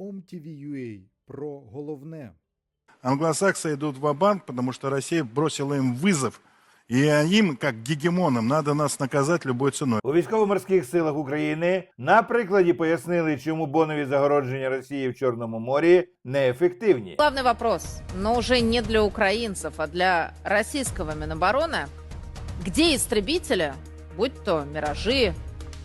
OMTV.ua про головне. Англосаксы идут в банк потому что Россия бросила им вызов. И им, как гегемонам, надо нас наказать любой ценой. У військово-морських силах України на прикладі пояснили, чому бонові загородження Росії в Чорному морі неефективні. Главный вопрос, но уже не для украинцев, а для российского Минобороны. Где истребители, будь то «Миражи»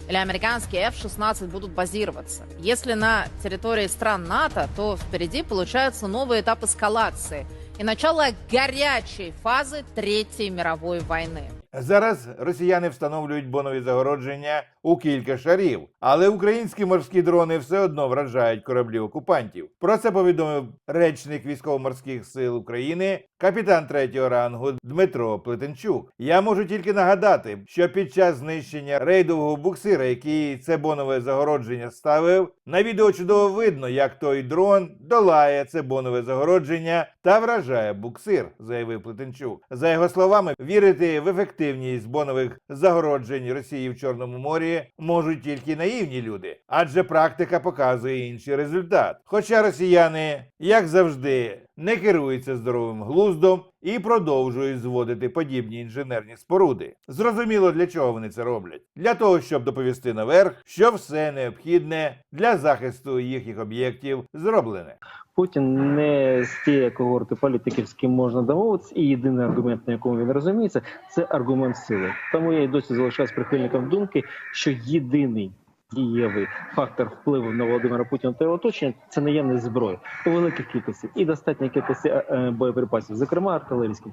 или американские F-16 будут базироваться? Если на территории стран НАТО, то впереди получается новый этап эскалации и начало горячей фазы Третьей мировой войны. Зараз росіяни встановлюють бонові загородження у кілька шарів, але українські морські дрони все одно вражають кораблі окупантів. Про це повідомив речник військово-морських сил України, капітан третього рангу Дмитро Плетенчук. Я можу тільки нагадати, що під час знищення рейдового буксира, який це бонове загородження ставив, на відео чудово видно, як той дрон долає це бонове загородження та вражає буксир, заявив Плетенчук. За його словами, вірити в ефективність бонових загороджень Росії в Чорному морі можуть тільки наївні люди, адже практика показує інший результат. Хоча росіяни, як завжди, не керуються здоровим глуздом і продовжують зводити подібні інженерні споруди. Зрозуміло, для чого вони це роблять? Для того, щоб доповісти наверх, що все необхідне для захисту їхніх об'єктів зроблене. Путін не з тієї когорти політиків, з ким можна домовитися, і єдиний аргумент, на якому він розуміється, це аргумент сили. Тому я й досі залишаюсь прихильником думки, що єдиний дієвий фактор впливу на Володимира Путіна та його оточення це наявність зброї у великих кількості і достатній кількості е, е, боєприпасів, зокрема артилерійських.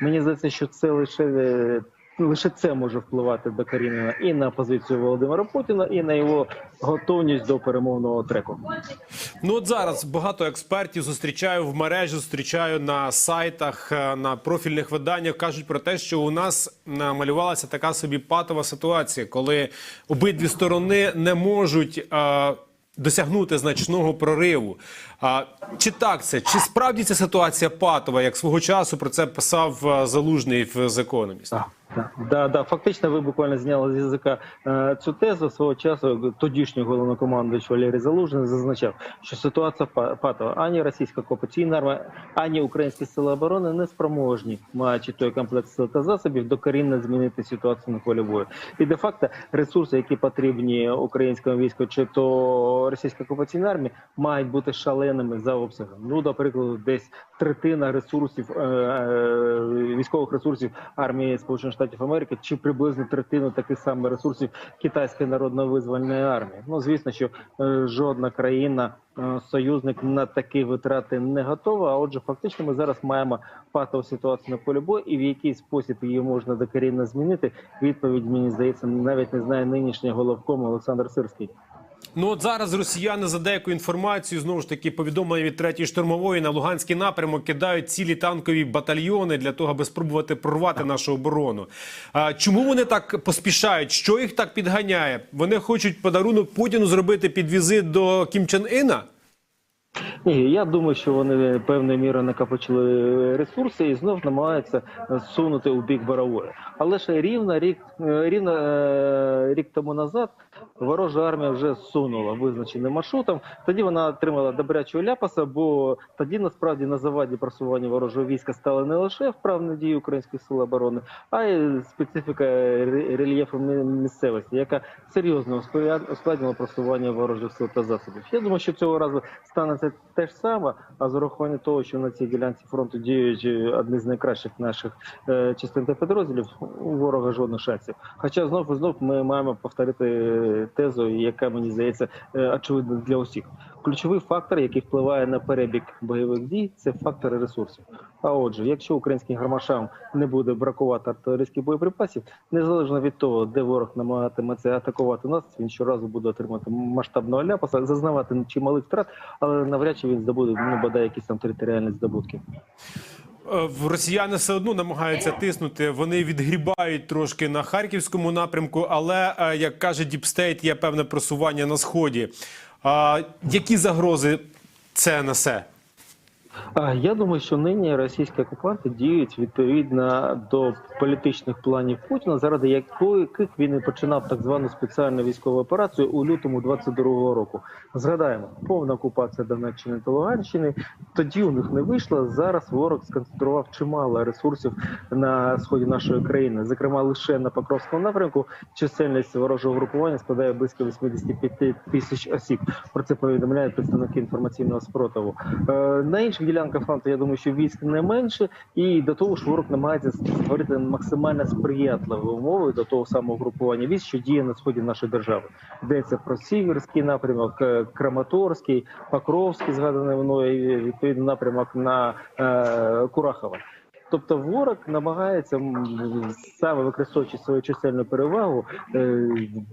Мені здається, що це лише. Е, Лише це може впливати докорінно і на позицію Володимира Путіна, і на його готовність до перемовного треку. Ну от зараз багато експертів зустрічаю в мережі, зустрічаю на сайтах, е, на профільних виданнях. кажуть про те, що у нас намалювалася така собі патова ситуація, коли обидві сторони не можуть. е, Досягнути значного прориву. А, чи так це? Чи справді ця ситуація патова, як свого часу про це писав е, Залужний в The Economist? Да, да, фактично, ви буквально зняли з язика е, цю тезу свого часу. Тодішній головнокомандуючий Валерій Залужний зазначав, що ситуація па- патова. Ані російська окупаційна армія, ані українські сили оборони не спроможні, маючи той комплект сил та засобів, докорінно змінити ситуацію на полі бою. І де факто ресурси, які потрібні українському війську, чи то російська окупаційна армія, мають бути шаленими за обсягом. Ну, до прикладу, десь третина ресурсів е, е, військових ресурсів армії Сполучених Штатів Америки, чи приблизно третину таких самих ресурсів Китайської народно-визвольної армії. Ну звісно, що е, жодна країна. е, Союзник на такі витрати не готова. А отже, фактично, ми зараз маємо патову ситуацію на полі бою, і в який спосіб її можна докорінно змінити. Відповідь мені здається, навіть не знає нинішній головком Олександр Сирський. Ну от зараз росіяни за деяку інформацію знову ж таки повідомлення від третьої штурмової на Луганський напрямок кидають цілі танкові батальйони для того, аби спробувати прорвати нашу оборону. А чому вони так поспішають? Що їх так підганяє? Вони хочуть подарунок Путіну зробити під візит до Кім Чен Іна? Ні, я думаю, що вони певною мірою накопичили ресурси і знов намагаються сунути у бік Борової. Але ж рівно рік рівно е, рік тому назад ворожа армія вже сунула визначеним маршрутом. Тоді вона отримала добрячого ляпаса, бо тоді насправді на заваді просування ворожого війська стали не лише вправні дії українських сил оборони, а й специфіка рельєфу місцевості, яка серйозно ускладнила просування ворожих сил та засобів. Я думаю, що цього разу станеться те ж саме, а з урахуванням того, що на цій ділянці фронту діють е, одні з найкращих наших е, частин та підрозділів, у ворога жодних шансів. Хоча знов і знов ми маємо повторити тезу, яка мені здається е, очевидна для усіх. Ключовий фактор, який впливає на перебіг бойових дій, це фактори ресурсів. А отже, якщо українським гармашам не буде бракувати артилерійських боєприпасів, незалежно від того, де ворог намагатиметься атакувати нас, він щоразу буде отримати масштабного ляпаса, зазнавати чималих втрат, але навряд чи він здобуде ну, бодай якісь там територіальні здобутки. Е, Росіяни все одно намагаються тиснути. Вони відгрібають трошки на харківському напрямку, але е, як каже Діпстейт, є певне просування на сході. Які загрози це несе? Я думаю, що нині російські окупанти діють відповідно до політичних планів Путіна, заради яких він і починав так звану спеціальну військову операцію у лютому 22-го року. Згадаємо, повна окупація Донеччини та Луганщини. Тоді у них не вийшло. Зараз ворог сконцентрував чимало ресурсів на сході нашої країни. Зокрема, лише на Покровському напрямку чисельність ворожого групування складає близько 85 тисяч осіб. Про це повідомляють представники інформаційного спротиву. Е, На інших ділянках фронту я думаю, що військ не менше, і до того ж ворог намагається створити максимально сприятливі умови до того самого групування військ, що діє на сході нашої держави. Йдеться про Сіверський напрямок, е, Краматорський, Покровський, згаданий мною і, відповідно напрямок на е, Курахова. Тобто ворог намагається саме використовуючи свою чисельну перевагу е,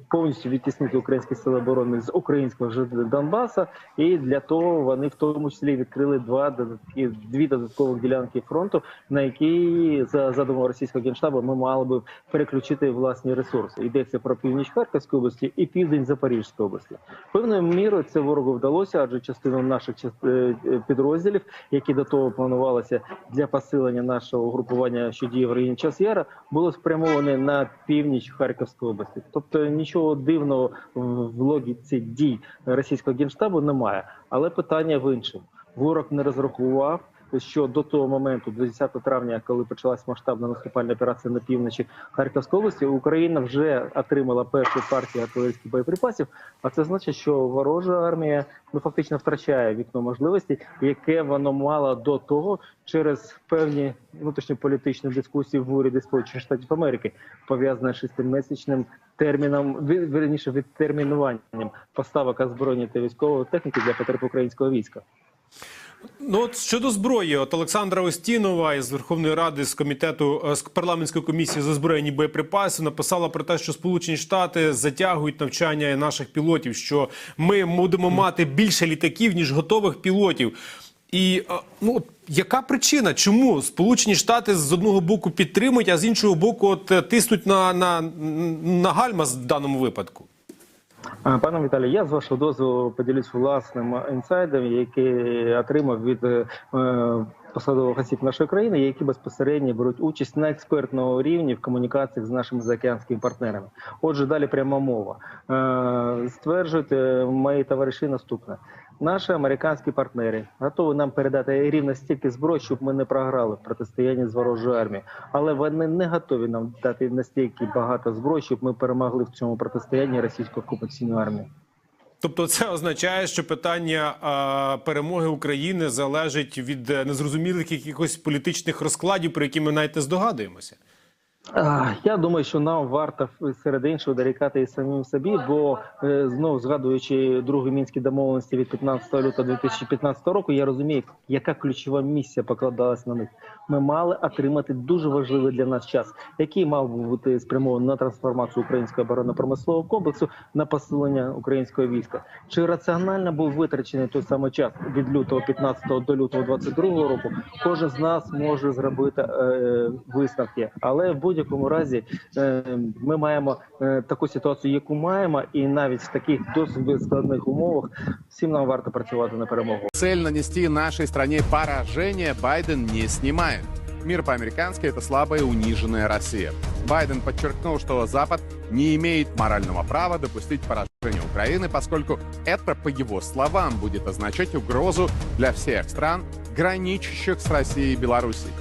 повністю відтіснити українські сили оборони з українського ж Донбаса, і для того вони в тому числі відкрили два додатки, дві додаткових ділянки фронту, на які за задумом російського генштабу ми мали би переключити власні ресурси. Йдеться про північ Харківської області і південь Запорізької області. Певною мірою це ворогу вдалося, адже частину наших е, е, підрозділів, які до того планувалися для посилення нашого угрупування, що діє в районі час Яра, було спрямоване на північ Харківської області. Тобто нічого дивного в логіці дій російського генштабу немає. Але питання в іншому: ворог не розрахував. Що до того моменту, до 10 травня, коли почалась масштабна наступальна операція на півночі Харківської області, Україна вже отримала першу партію артилерійських боєприпасів. А це значить, що ворожа армія ну фактично втрачає вікно можливості, яке воно мало до того через певні внутрішньополітичні дискусії в уряді Сполучених Штатів Америки, пов'язані з шестимісячним терміном, вірніше відтермінуванням поставок озброєння та військової техніки для потреб українського війська. Ну от щодо зброї, от Олександра Остінова із Верховної Ради з комітету е, з парламентської комісії з озброєння і боєприпасів написала про те, що Сполучені Штати затягують навчання наших пілотів, що ми будемо мати більше літаків ніж готових пілотів. І е, ну яка причина, чому Сполучені Штати з одного боку підтримують, а з іншого боку, от е, тиснуть на, на, на гальма в даному випадку? Пане Віталій, я з вашого дозволу поділюсь власним інсайдом, який отримав від е, посадових осіб нашої країни, які безпосередньо беруть участь на експертному рівні в комунікаціях з нашими заокеанськими партнерами. Отже, далі пряма мова. Е, Стверджують е, мої товариші наступне. Наші американські партнери готові нам передати рівно стільки зброї, щоб ми не програли в протистоянні з ворожою армією. Але вони не готові нам дати настільки багато зброї, щоб ми перемогли в цьому протистоянні російської окупаційної армії. Тобто, це означає, що питання перемоги України залежить від е, незрозумілих якихось політичних розкладів, про які ми навіть не здогадуємося. Я думаю, що нам варто серед іншого дорікати і самим собі, бо е, знов згадуючи другі мінські домовленості від 15 лютого 2015 року, я розумію, яка ключова місія покладалась на них. Ми мали отримати дуже важливий для нас час, який мав бути спрямований на трансформацію українського оборонно-промислового комплексу, на посилення українського війська. Чи раціонально був витрачений той самий час від лютого 15 до лютого 22 року? Кожен з нас може зробити е, висновки, але в будь-якому разі е, ми маємо е, таку ситуацію, яку маємо, і навіть в таких досить складних умовах всім нам варто працювати на перемогу. Цель нанести нашей стране поражение Байден не снимает. Мир по-американски – это слабая и униженная Россия. Байден подчеркнул, что Запад не имеет морального права допустить поражение Украины, поскольку это, по его словам, будет означать угрозу для всех стран, граничащих с Россией и Белоруссией.